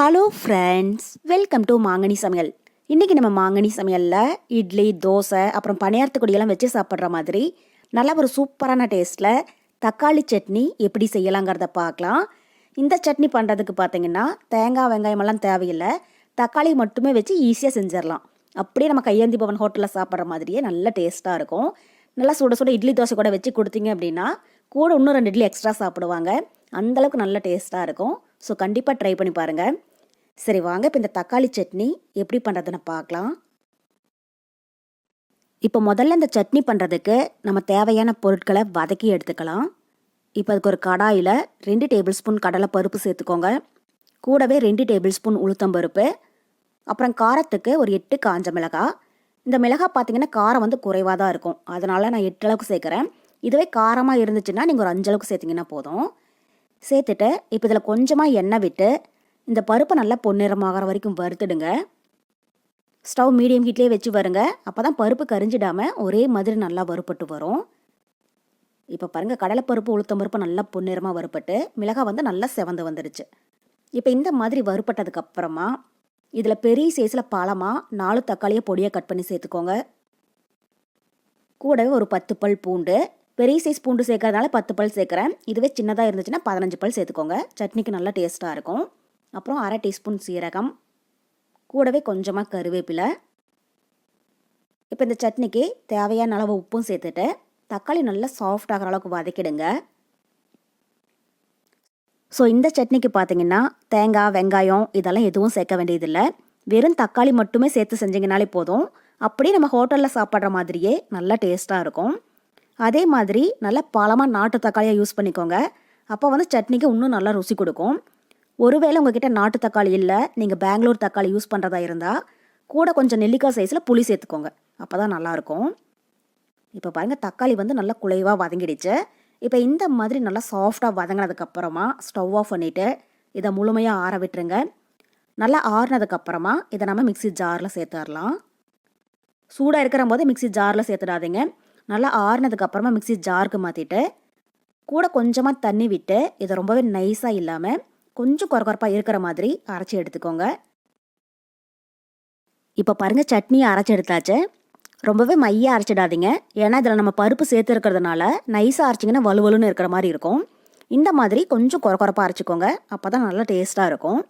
Hello friends welcome to மாங்கனி சமையல் இன்றைக்கி நம்ம மாங்கனி சமையலில் இட்லி தோசை அப்புறம் பணியாரத்து கொடியெல்லாம் வச்சு சாப்பிட்ற மாதிரி நல்ல ஒரு சூப்பரான டேஸ்ட்டில் தக்காளி சட்னி எப்படி செய்யலாங்கிறத பார்க்கலாம். இந்த சட்னி பண்ணுறதுக்கு பார்த்தீங்கன்னா தேங்காய் வெங்காயமெல்லாம் தேவையில்லை. தக்காளி மட்டுமே வச்சு ஈஸியாக செஞ்சிடலாம். அப்படியே நம்ம கையேந்தி பவன் ஹோட்டலில் சாப்பிட்ற மாதிரியே நல்ல டேஸ்ட்டாக இருக்கும். நல்லா சுட சுட இட்லி தோசை கூட வச்சு கொடுத்தீங்க அப்படின்னா கூட இன்னும் ரெண்டு இட்லி எக்ஸ்ட்ரா சாப்பிடுவாங்க. அந்தளவுக்கு நல்ல டேஸ்ட்டாக இருக்கும். ஸோ கண்டிப்பாக ட்ரை பண்ணி பாருங்கள் சரி வாங்க. இப்போ இந்த தக்காளி சட்னி எப்படி பண்ணுறதுன்னு பார்க்கலாம். இப்போ முதல்ல இந்த சட்னி பண்ணுறதுக்கு நம்ம தேவையான பொருட்களை வதக்கி எடுத்துக்கலாம். இப்போ அதுக்கு ஒரு கடாயில் ரெண்டு டேபிள் ஸ்பூன் கடலை பருப்பு சேர்த்துக்கோங்க. கூடவே ரெண்டு டேபிள் ஸ்பூன் உளுத்தம் பருப்பு. அப்புறம் காரத்துக்கு ஒரு எட்டு காஞ்ச மிளகாய் இந்த மிளகாய் பார்த்தீங்கன்னா காரம் வந்து குறைவாக தான் இருக்கும். அதனால் நான் எட்டு அளவுக்கு சேர்க்குறேன். இதுவே காரமாக இருந்துச்சுன்னா நீங்கள் ஒரு அஞ்சளவுக்கு சேர்த்திங்கன்னா போதும். சேர்த்துட்டு இப்போ இதில் கொஞ்சமாக எண்ணெய் விட்டு இந்த பருப்பை நல்லா பொன்னிறமாகற வரைக்கும் வறுத்துடுங்க. ஸ்டவ் மீடியம் ஹீட்லேயே வச்சு வருங்க. அப்போ தான் பருப்பு கரிஞ்சிடாமல் ஒரே மாதிரி நல்லா வறுப்பட்டு வரும். இப்போ பாருங்கள் கடலைப்பருப்பு உளுத்தம் பருப்பு நல்லா பொன்னிறமாக வறுப்பட்டு மிளகாய் வந்து நல்லா செவந்து வந்துடுச்சு இப்போ இந்த மாதிரி வறுப்பட்டதுக்கப்புறமா இதில் பெரிய சைஸில் பழமாக நாலு தக்காளியை பொடியாக கட் பண்ணி சேர்த்துக்கோங்க. கூடவே ஒரு பத்து பல் பூண்டு பெரிய சைஸ் பூண்டு சேர்க்கறதுனால பத்து பல் சேர்க்குறேன். இதுவே சின்னதாக இருந்துச்சுன்னா பதினஞ்சு பல் சேர்த்துக்கோங்க. சட்னிக்கு நல்லா டேஸ்ட்டாக இருக்கும். அப்புறம் அரை டீஸ்பூன் சீரகம் கூடவே கொஞ்சமாக கருவேப்பிலை. இப்போ இந்த சட்னிக்கு தேவையான அளவு உப்பும் சேர்த்துட்டு தக்காளி நல்லா சாஃப்ட் ஆகிற அளவுக்கு வதக்கிடுங்க. ஸோ இந்த சட்னிக்கு பார்த்தீங்கன்னா தேங்காய் வெங்காயம் இதெல்லாம் எதுவும் சேர்க்க வேண்டியதில்லை. வெறும் தக்காளி மட்டுமே சேர்த்து செஞ்சிங்கனாலே போதும். அப்படியே நம்ம ஹோட்டலில் சாப்பிட்ற மாதிரியே நல்லா டேஸ்ட்டாக இருக்கும். அதே மாதிரி நல்ல பழமாக நாட்டு தக்காளியாக யூஸ் பண்ணிக்கோங்க. அப்போ வந்து சட்னிக்கு இன்னும் நல்லா ருசி கொடுக்கும். ஒருவேளை உங்ககிட்ட நாட்டு தக்காளி இல்லை நீங்கள் பெங்களூர் தக்காளி யூஸ் பண்ணுறதா இருந்தால் கூட கொஞ்சம் நெல்லிக்காய் சைஸில் புளி சேர்த்துக்கோங்க. அப்போ தான் நல்லாயிருக்கும். இப்போ பாருங்கள் தக்காளி வந்து நல்லா குலைவாக வதங்கிடுச்சு. இப்போ இந்த மாதிரி நல்லா சாஃப்டாக வதங்கினதுக்கப்புறமா ஸ்டவ் ஆஃப் பண்ணிவிட்டு இதை முழுமையாக ஆற விட்டுருங்க. நல்லா ஆறுனதுக்கப்புறமா இதை நம்ம மிக்சி ஜாரில் சேர்த்துடலாம். சூடாக இருக்கிற போது மிக்சி ஜாரில் சேர்த்துடாதீங்க. நல்லா ஆறுனதுக்கப்புறமா மிக்சி ஜாருக்கு மாற்றிட்டு கூட கொஞ்சமாக தண்ணி விட்டு இதை ரொம்பவே நைஸாக இல்லாமல் கொஞ்சம் குறக்குறப்பாக இருக்கிற மாதிரி அரைச்சி எடுத்துக்கோங்க. இப்போ பாருங்கள் சட்னியை அரைச்சி எடுத்தாச்சு. ரொம்பவே மையாக அரைச்சிடாதீங்க. ஏன்னா இதில் நம்ம பருப்பு சேர்த்து இருக்கிறதுனால நைஸாக அரைச்சிங்கன்னா வலுவலுன்னு இருக்கிற மாதிரி இருக்கும். இந்த மாதிரி கொஞ்சம் குறக்குறப்பாக அரைச்சிக்கோங்க. அப்போ தான் நல்லா டேஸ்ட்டாக இருக்கும்.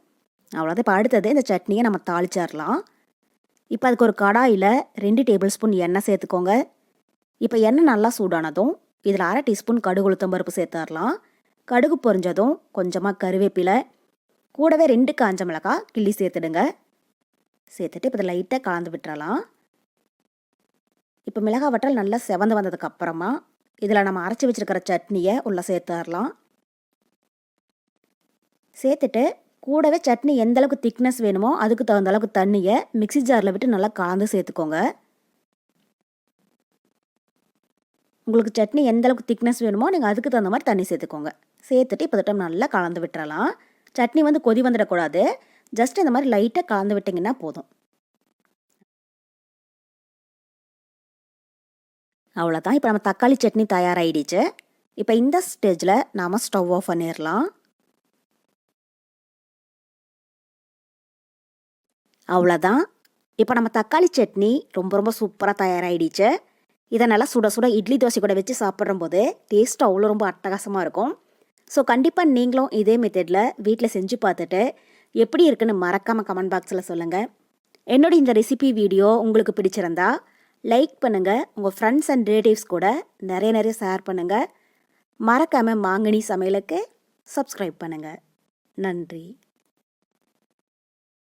அவ்வளோதான் இப்போ அடுத்தது இந்த சட்னியை நம்ம தாளிச்சிடலாம். இப்போ அதுக்கு ஒரு கடாயில் ரெண்டு டேபிள் ஸ்பூன் எண்ணெய் சேர்த்துக்கோங்க. இப்போ எண்ணெய் நல்லா சூடானதும் இதில் அரை டீஸ்பூன் கடுகு உளுத்தம்பருப்பு சேர்த்துடலாம். கடுகு பொரிஞ்சதும் கொஞ்சமாக கருவேப்பிலை கூடவே ரெண்டு காஞ்ச மிளகாய் கிள்ளி சேர்த்துடுங்க. சேர்த்துட்டு இப்போ லைட்டாக கலந்து விட்டுறலாம். இப்போ மிளகாய் வட்டல் நல்லா செவந்து வந்ததுக்கப்புறமா இதில் நம்ம அரைச்சி வச்சுருக்கிற சட்னியை உள்ளே சேர்த்துடலாம். சேர்த்துட்டு கூடவே சட்னி எந்த அளவுக்கு திக்னஸ் வேணுமோ அதுக்கு தகுந்த அளவுக்கு தண்ணியை மிக்சி ஜாரில் விட்டு நல்லா கலந்து சேர்த்துக்கோங்க. உங்களுக்கு சட்னி எந்த அளவுக்கு திக்னஸ் வேணுமோ நீங்கள் அதுக்கு தகுந்த மாதிரி தண்ணி சேர்த்துக்கோங்க. சேர்த்துட்டு இப்போ திட்டம் நல்லா கலந்து விட்டுறலாம். சட்னி வந்து கொதி வந்துடக்கூடாது. ஜஸ்ட் இந்த மாதிரி லைட்டாக கலந்து விட்டிங்கன்னா போதும். அவ்வளோதான் இப்போ நம்ம தக்காளி சட்னி தயாராகிடுச்சு இப்போ இந்த ஸ்டேஜில் நாம் ஸ்டவ் ஆஃப் பண்ணிடலாம் அவ்வளோதான் இப்போ நம்ம தக்காளி சட்னி ரொம்ப ரொம்ப சூப்பராக தயாராகிடுச்சு இதை நல்லா சுட சுட இட்லி தோசை கூட வச்சு சாப்பிட்றம்போது டேஸ்ட் அவ்வளோ ரொம்ப அட்டகாசமாக இருக்கும். ஸோ கண்டிப்பாக நீங்களும் இதே மெத்தடில் வீட்டில் செஞ்சு பார்த்துட்டு எப்படி இருக்குன்னு மறக்காமல் கமெண்ட் பாக்ஸில் சொல்லுங்கள் என்னோட இந்த ரெசிபி வீடியோ உங்களுக்கு பிடிச்சிருந்தா லைக் பண்ணுங்கள் உங்கள் ஃப்ரெண்ட்ஸ் அண்ட் ரிலேட்டிவ்ஸ் கூட நிறைய நிறைய ஷேர் பண்ணுங்கள் மறக்காமல் மாங்கனி சமையலுக்கு சப்ஸ்கிரைப் பண்ணுங்கள் நன்றி.